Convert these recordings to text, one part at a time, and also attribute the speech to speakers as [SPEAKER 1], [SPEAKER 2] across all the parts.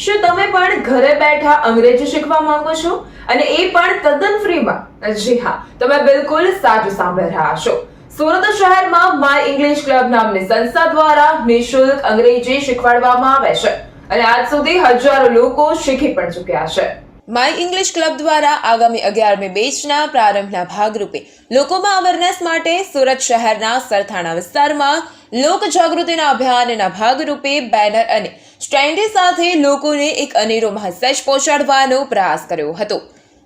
[SPEAKER 1] શું તમે પણ ઘરે બેઠા અંગ્રેજી શીખવા માંગો છો? અને એ પણ તદ્દન ફ્રીમાં? જી હા, તમે બિલકુલ સાચું સાંભળી રહ્યા છો. સુરત શહેરમાં માય ઇંગ્લિશ ક્લબ નામની સંસ્થા દ્વારા નિઃશુલ્ક અંગ્રેજી શીખવાડવામાં આવે છે. અને આજ સુધી હજારો લોકો શીખી પણ ચૂક્યા છે. માય ઇંગ્લિશ ક્લબ દ્વારા આગામી અગિયારમી બેચના પ્રારંભના ભાગરૂપે લોકોમાં અવેરનેસ માટે સુરત શહેરના સરથાણા વિસ્તારમાં લોક જાગૃતિના અભિયાનના ભાગરૂપે બેનર અને સ્ટેન્ડી સાથે લોકોને એક અનેરો મેસેજ પહોંચાડવાનો પ્રયાસ કર્યો હતો.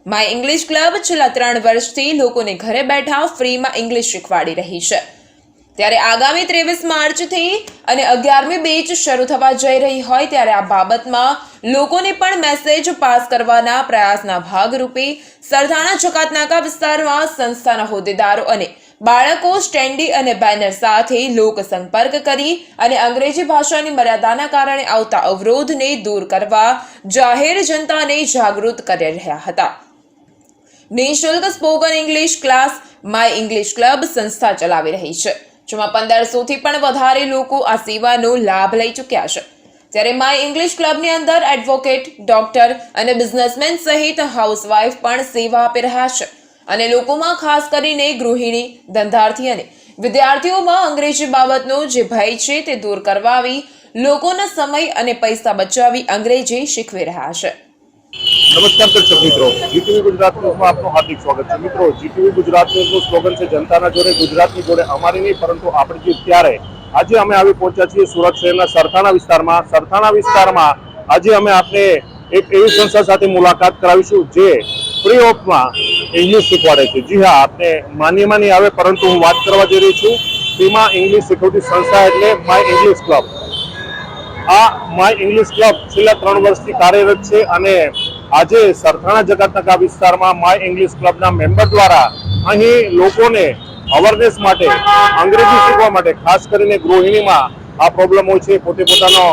[SPEAKER 1] માય ઇંગ્લિશ ક્લબ છેલ્લા ત્રણ વર્ષથી લોકોને ઘરે બેઠા ફ્રીમાં ઇંગ્લિશ શીખવાડી રહી છે. ત્યારે આગામી ત્રેવીસ માર્ચથી અને અગિયારમી બેચ શરૂ થવા જઈ રહી હોય ત્યારે આ બાબતમાં લોકોને પણ મેસેજ પાસ કરવાના પ્રયાસના ભાગરૂપે સરથાણા જકાતનાકા વિસ્તારમાં સંસ્થાના હોદ્દેદારો અને બાળકો સ્ટેન્ડી અને બેનર સાથે લોક સંપર્ક કરી અને અંગ્રેજી ભાષાની મર્યાદાના કારણે આવતા અવરોધને દૂર કરવા જાહેર જનતાને જાગૃત કરી રહ્યા હતા. નિઃશુલ્ક spoken English class, my English club સંસ્થા ચલાવી રહી છે, જેમાં પંદરસોથી પણ વધારે લોકો આ સેવાનો લાભ લઈ ચૂક્યા છે. ત્યારે માય ઇંગ્લિશ ક્લબની અંદર એડવોકેટ, ડોક્ટર અને બિઝનેસમેન સહિત હાઉસવાઇફ પણ સેવા આપી રહ્યા છે. અને લોકોમાં ખાસ કરીને ગૃહિણી, ધંધાર્થી અને વિદ્યાર્થીઓમાં અંગ્રેજી બાબતનો જે ભય છે તે દૂર કરવાવી લોકોના સમય અને પૈસા બચાવી અંગ્રેજી શીખવી રહ્યા છે.
[SPEAKER 2] નમસ્કાર દર્શક મિત્રો જીટીવી ગુજરાત ન્યૂઝમાં આપનું હાર્દિક સ્વાગત છે. મિત્રો જીટીવી ગુજરાત ન્યૂઝનું સ્લોગન છે, જનતાના જોડે, ગુજરાતની જોડે અમારી નહીં, પરંતુ આપણી જીત ત્યારે, આજે અમે આવી પહોંચ્યા છીએ સુરત શહેરના સરથાણા વિસ્તારમાં. સરથાણા વિસ્તારમાં આજે અમે આપને એક એવી સંસ્થા સાથે મુલાકાત કરાવીશું જે ફ્રી ઓફમાં ઇંગ્લિશ શીખવાડે છે. જી હા, આપને માન્યમાં નહીં આવે, પરંતુ હું વાત કરવા જઈ રહી છું. તેમાં ઇંગ્લિશ શીખવતી સંસ્થા એટલે માય ઇંગ્લિશ ક્લબ આ માય ઇંગ્લિશ ક્લબ છેલ્લા ત્રણ વર્ષથી કાર્યરત છે અને આજે સરથાણા જગતનગર વિસ્તારમાં માય ઇંગ્લિશ ક્લબના મેમ્બર દ્વારા અહીં લોકોને અવેરનેસ માટે, અંગ્રેજી શીખવા માટે, ખાસ કરીને ગૃહિણીમાં આ પ્રોબ્લેમ હોય છે. પોતે પોતાનો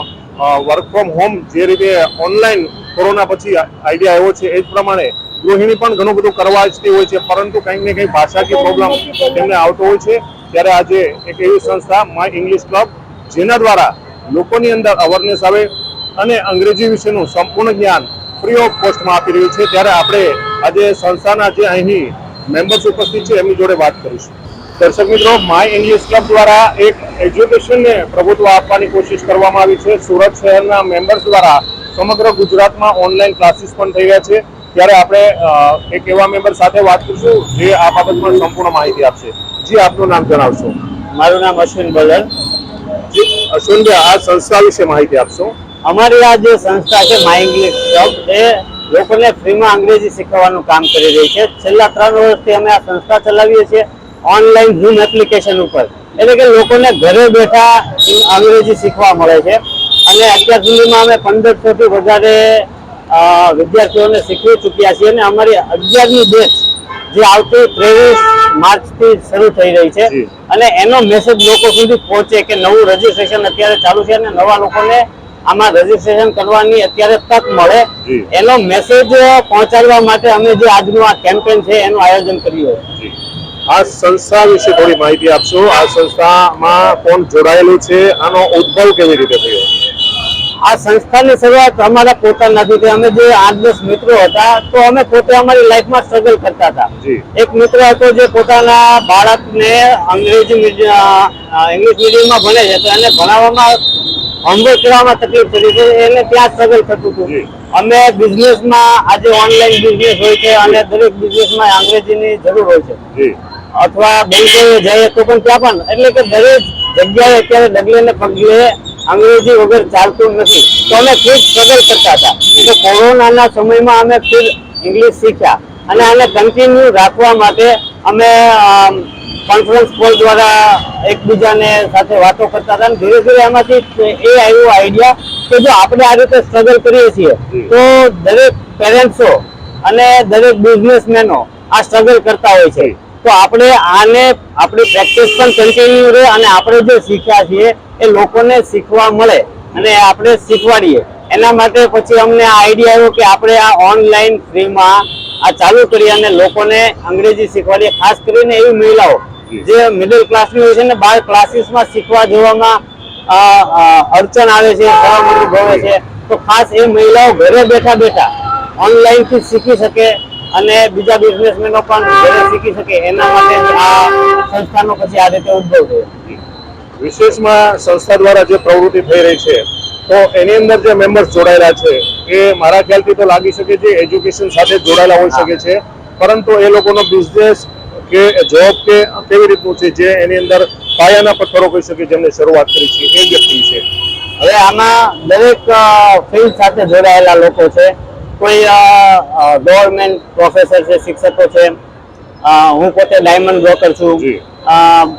[SPEAKER 2] વર્ક ફ્રોમ હોમ જે રીતે ઓનલાઈન કોરોના પછી આઈડિયા આવ્યો છે, એ જ પ્રમાણે ગૃહિણી પણ ઘણું બધું કરવા ઈચ્છતી હોય છે, પરંતુ કંઈક ને કંઈક ભાષાકીય પ્રોબ્લેમ તેમને આવતો હોય છે. ત્યારે આજે એક એવી સંસ્થા માય ઇંગ્લિશ ક્લબ જેના દ્વારા લોકોની અંદર અવેરનેસ આવે અને અંગ્રેજી વિશેનું સંપૂર્ણ જ્ઞાન ફ્રી ઓફ કોસ્ટમાં આપી રહ્યું છે. ત્યારે આપણે આજે સંસ્થાના જે અહીં મેમ્બર્સ ઉપસ્થિત છે, એમની જોડે વાત કરીશું. દર્શક મિત્રો માય ઇંગ્લિશ ક્લબ દ્વારા એક એજ્યુકેશનને પ્રભુત્વ આપવાની કોશિશ કરવામાં આવી છે. સુરત શહેરના મેમ્બર્સ દ્વારા સમગ્ર ગુજરાતમાં ઓનલાઈન ક્લાસીસ પણ થઈ રહ્યા છે. ત્યારે આપણે એક એવા મેમ્બર સાથે વાત કરીશું જે આ બાબતમાં સંપૂર્ણ માહિતી આપશે. જી આપનું નામ જણાવશો?
[SPEAKER 3] મારું નામ અશ્વિન બલર
[SPEAKER 2] જી અશ્વિનભાઈ આ સંસ્થા વિશે માહિતી આપશો?
[SPEAKER 3] અમારી આ જે સંસ્થા છે માય ઇંગ્લિશ ક્લબ એ લોકોને ફ્રીમાં અંગ્રેજી શીખવવાનું કામ કરી રહી છે. છેલ્લા ત્રણ વર્ષથી અમે આ સંસ્થા ચલાવીએ છીએ ઓનલાઈન ઝૂમ એપ્લિકેશન ઉપર. એટલે કે લોકોને ઘરે બેઠા અંગ્રેજી શીખવા મળે છે. અને અત્યાર સુધીમાં અમે પંદરસોથી વધારે વિદ્યાર્થીઓને શીખવી ચૂક્યા છીએ અને અમારી અગિયારમી બેચ જે આવતી ત્રેવીસ માર્ચથી શરૂ થઈ રહી છે. અને એનો મેસેજ લોકો સુધી પહોંચે કે નવું રજીસ્ટ્રેશન અત્યારે ચાલુ છે અને નવા લોકોને આમાં રજીસ્ટ્રેશન કરવાની અત્યારે તક મળે. એનો મેસેજ પહોંચાડવા માટે અમે જે આજનું આ કેમ્પેન છે એનું આયોજન કર્યું
[SPEAKER 2] આ સંસ્થા વિશે થોડી માહિતી આપશો? આ સંસ્થામાં કોણ જોડાયેલું છે? આનો ઉદ્ભવ કેવી રીતે થયો?
[SPEAKER 3] આ સંસ્થાની શરૂઆત અમારા પોતાના થઈ. અમે જે આઠ દસ મિત્રો હતા તો અમે પોતે અમારી લાઈફમાં સ્ટ્રગલ કરતા હતા. એક મિત્ર હતો જે પોતાના બાળકને અંગ્રેજી મીડિયમ ઇંગ્લિશ મીડિયમમાં ભણે છે તો એને ભણાવવામાં હોમવર્ક કરવામાં તકલીફ પડી છે. એને ત્યાં સ્ટ્રગલ થતું હતું. અમે બિઝનેસમાં આજે ઓનલાઈન બિઝનેસ હોય છે અને દરેક બિઝનેસમાં અંગ્રેજીની જરૂર હોય છે. અથવા બેંકોએ જઈએ તો પણ ત્યાં પણ. એટલે કે દરેક જગ્યાએ અત્યારે ડગલે ને પગલે અંગ્રેજી વગર ચાલતું નથી. તો અમે ખૂબ સ્ટ્રગલ કરતા હતા. તો કોરોનાના સમયમાં અમે ખુદ ઇંગ્લિશ શીખ્યા. અને આને કન્ટિન્યુ રાખવા માટે અમે કોન્ફરન્સ કોલ દ્વારા એકબીજાને સાથે વાતો કરતા હતા. અને ધીરે ધીરે એમાંથી એ આવ્યો આઈડિયા કે જો આપણે આ રીતે સ્ટ્રગલ કરીએ છીએ, તો દરેક પેરેન્ટ્સો અને દરેક બિઝનેસમેનો આ સ્ટ્રગલ કરતા હોય છે. તો આપણે આને, આપણી પ્રેક્ટિસ પણ કન્ટિન્યુ રહે અને આપણે જે શીખ્યા છીએ એ લોકોને શીખવા મળે અને આપણે શીખવાડીએ. એના માટે પછી અમને આ આઈડિયા આવ્યો કે આપણે આ ઓનલાઈન ફ્રીમાં આ ચાલુ કરી અને લોકોને અંગ્રેજી શીખવાડીએ, ખાસ કરીને એવી મહિલાઓ જે મિડલ ક્લાસની હોય છે ને બાર ક્લાસીસમાં શીખવા જવામાં અડચણ આવે છે અનુભવે છે. તો ખાસ એ મહિલાઓ ઘરે બેઠા બેઠા ઓનલાઈનથી શીખી શકે અને બીજા બિઝનેસમેનો પણ શીખી શકે એના માટે આ સંસ્થાનો પછી આ રીતે ઉદ્ભવ થયો.
[SPEAKER 2] વિશેષમાં સંસ્થા દ્વારા જે પ્રવૃત્તિ થઈ રહી છે તો એની અંદર જે મેમ્બર્સ જોડાયેલા છે એ મારા ખ્યાલથી તો લાગી શકે છે એજ્યુકેશન સાથે જોડાયેલા હોઈ શકે છે. પરંતુ એ લોકોનો બિઝનેસ કે જોબ કે કેવી રીતનું છે જે એની અંદર પાયાના પથ્થરો કહી શકે જેમને શરૂઆત કરી છે એ વ્યક્તિ છે.
[SPEAKER 3] હવે આમાં દરેક ફિલ્ડ સાથે જોડાયેલા લોકો છે. કોઈ ગવર્મેન્ટ પ્રોફેસર છે શિક્ષકો છે હું પોતે ડાયમંડ બ્રોકર છું.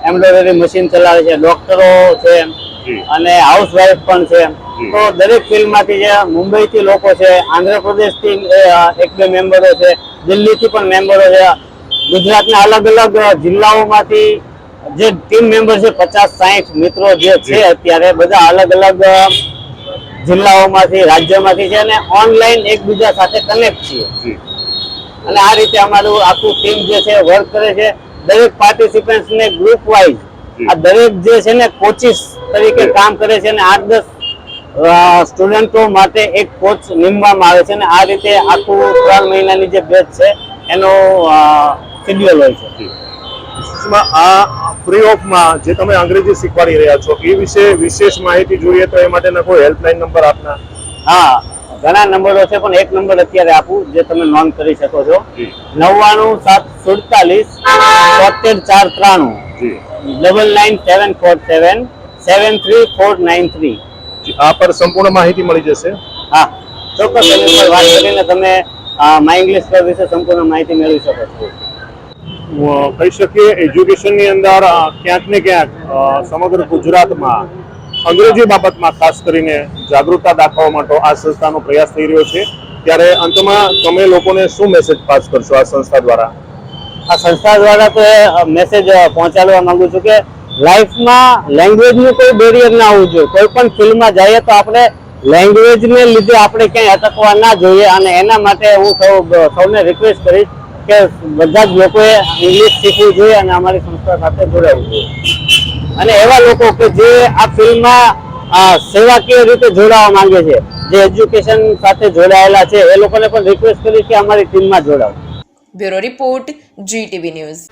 [SPEAKER 3] એમ્બ્રોઇડરી મશીન ચલાવે છે ડોક્ટરો છે. અને હાઉસવાઈફ પણ છે. તો દરેક ફિલ્ડમાંથી જે મુંબઈથી લોકો છે આંધ્રપ્રદેશથી એક બે મેમ્બરો છે દિલ્હીથી પણ મેમ્બરો છે ગુજરાતના અલગ અલગ જિલ્લાઓમાંથી જે ટીમ મેમ્બર છે પચાસ સાહીઠ મિત્રો જે છે અત્યારે બધા અલગ અલગ જિલ્લાઓમાંથી રાજ્યમાંથી છે અને ઓનલાઈન એકબીજા સાથે કનેક્ટ છીએ. અને આ રીતે અમારું આખું ટીમ જે છે વર્ક કરે છે દરેક પાર્ટિસિપન્ટ ને ગ્રુપ વાઇઝ આ દરેક જે છે ને કોચિસ તરીકે કામ કરે છે અને આઠ દસ સ્ટુડન્ટો માટે એક કોચ નીમવામાં આવે છે અને આ રીતે આખું ત્રણ મહિનાની જે બેચ છે એનો શેડ્યુલ હોય છે.
[SPEAKER 2] આ ફ્રી ઓફમાં જે તમે અંગ્રેજી શીખવાડી રહ્યા છો એ વિશે વિશેષ માહિતી જોઈએ તો એ માટેના કોઈ હેલ્પલાઇન નંબર આપના?
[SPEAKER 3] હા ઘણા નંબરો છે પણ એક નંબર અત્યારે આપું જે તમે નોંધ કરી શકો છો. નવ્વાણું સાત સુડતાલીસ તોતેર ચાર ત્રાણું. Double nine seven four seven seven three four nine three.
[SPEAKER 2] આ પર સંપૂર્ણ માહિતી મળી જશે.
[SPEAKER 3] હા. ચોક્કસ વાત કરીને તમે માય ઇંગ્લિશ પર વિશે સંપૂર્ણ માહિતી મેળવી શકો છો.
[SPEAKER 2] કહી શકીએ એજ્યુકેશનની અંદર ક્યાંક ને ક્યાંક સમગ્ર ગુજરાતમાં અંગ્રેજી બાબતમાં ખાસ કરીને જાગૃતતા દાખવવા માટે આ સંસ્થાનો પ્રયાસ થઈ રહ્યો છે. ત્યારે અંતમાં તમે લોકોને શું મેસેજ પાસ કરશો આ સંસ્થા દ્વારા?
[SPEAKER 3] આ સંસ્થા દ્વારા તો મેસેજ પહોંચાડવા માંગુ છું કે લાઈફમાં લેંગ્વેજનું કોઈ બેરિયર ના હોવું જોઈએ. કોઈ પણ ફિલ્ડમાં જઈએ તો આપણે લેંગ્વેજને લીધે આપણે ક્યાંય અટકવા ના જોઈએ અને એના માટે હું સૌ સૌને રિક્વેસ્ટ કરીશ કે બધા જ લોકોએ ઇંગ્લિશ શીખવું જોઈએ અને અમારી સંસ્થા સાથે જોડાવવું જોઈએ. અને એવા લોકો કે જે આ ફિલ્ડમાં સેવાકીય રીતે જોડાવા માંગે છે, જે એજ્યુકેશન સાથે જોડાયેલા છે, એ લોકોને પણ રિક્વેસ્ટ કરીશ કે અમારી ટીમમાં જોડાવો
[SPEAKER 1] બ્યુરો રિપોર્ટ, જીટીવી ન્યૂઝ.